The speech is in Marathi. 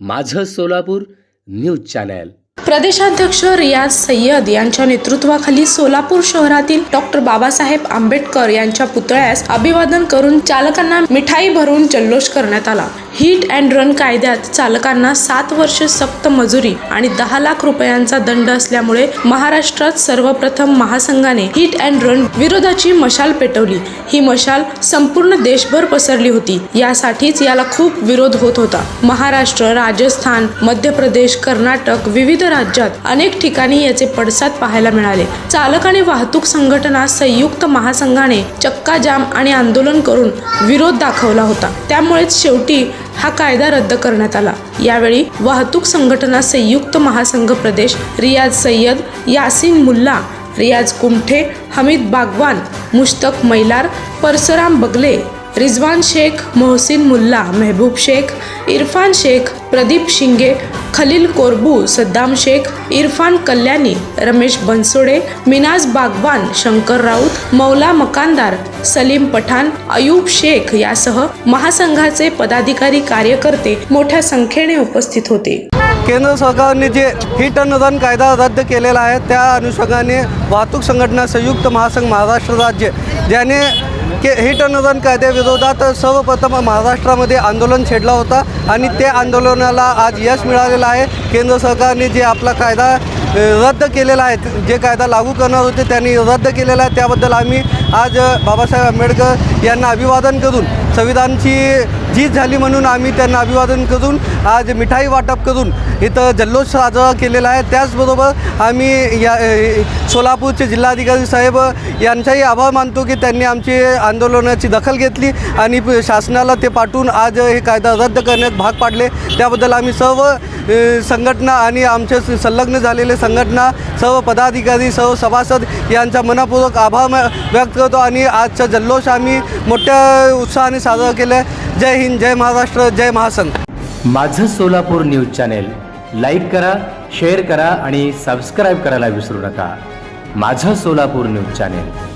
माझं सोलापूर न्यूज चॅनल. प्रदेशाध्यक्ष रियाज सय्यद यांच्या नेतृत्वाखाली सोलापूर शहरातील डॉक्टर बाबासाहेब आंबेडकर यांच्या पुतळ्यास अभिवादन करून चालकांना मिठाई भरून जल्लोष करण्यात आला. हिट अँड रन कायद्यात चालकांना सात वर्ष सक्त मजुरी आणि दहा लाख रुपयांचा दंड असल्यामुळे महाराष्ट्रात सर्वप्रथम महासंघाने हिट अँड रन विरोधाची मशाल पेटवली. ही मशाल संपूर्ण देशभर पसरली होती. यासाठीच याला खूप विरोध होत होता. महाराष्ट्र राजस्थान मध्य प्रदेश कर्नाटक विविध राज्यात अनेक ठिकाणी याचे पडसाद पाहायला मिळाले. चालक आणि वाहतूक संघटना संयुक्त महासंघाने चक्का जाम आणि आंदोलन करून विरोध दाखवला होता. त्यामुळेच शेवटी हा कायदा रद्द करण्यात आला. यावेळी वाहतूक संघटना संयुक्त महासंघ प्रदेश रियाज सय्यद यासिन मुल्ला रियाज कुमठे हमीद बागवान मुश्तक मैलार परसराम बगले रिजवान शेख मोहसिन मुल्ला मेहबूब शेख इरफान शेख प्रदीप शिंगे खलील कोरबू सद्दाम शेख इरफान कल्याणी रमेश बनसोडे मिनाज बागवान शंकर राऊत मौला मकानदार सलीम पठाण अयूब शेख यासह महासंघाचे पदाधिकारी कार्यकर्ते मोठ्या संख्येने उपस्थित होते. केंद्र सरकारने जे हिट अनुदान कायदा रद्द केलेला आहे त्या अनुषंगाने वाहतूक संघटना संयुक्त महासंघ महाराष्ट्र राज्य ज्याने के हिट अँड रन कायद्याविरोधात सर्वप्रथम महाराष्ट्रामध्ये आंदोलन छेडला होता आणि त्या आंदोलनाला आज यश मिळालेलं आहे. केंद्र सरकारने जे आपला कायदा रद्द केलेला आहे जे कायदा लागू करणार होते त्यांनी रद्द केलेला आहे. त्याबद्दल आम्ही आज बाबासाहेब आंबेडकर यांना अभिवादन करून संविधानची जीत झाली म्हणून आम्ही त्यांना अभिवादन करून आज मिठाई वाटप करून इथं जल्लोष साजरा केलेला आहे. त्याचबरोबर आम्ही या सोलापूरचे जिल्हाधिकारी साहेब यांचाही आभार मानतो की त्यांनी आमची आंदोलनाची दखल घेतली आणि शासनाला ते पाठवून आज हे कायदा रद्द करण्यात भाग पाडले. त्याबद्दल आम्ही सर्व संघटना आणि आमचे संलग्न झालेले संघटना सर्व पदाधिकारी सर्व सभासद यांचा मनापूर्वक आभार व्यक्त करतो आणि आजचा जल्लोष आम्ही मोठ्या उत्साहाने साजरा केला आहे जय हिंद. जय महाराष्ट्र जय महासंघ माझं सोलापूर न्यूज चॅनेल लाईक करा शेअर करा आणि सबस्क्राईब करायला विसरू नका. माझं सोलापूर न्यूज चॅनेल.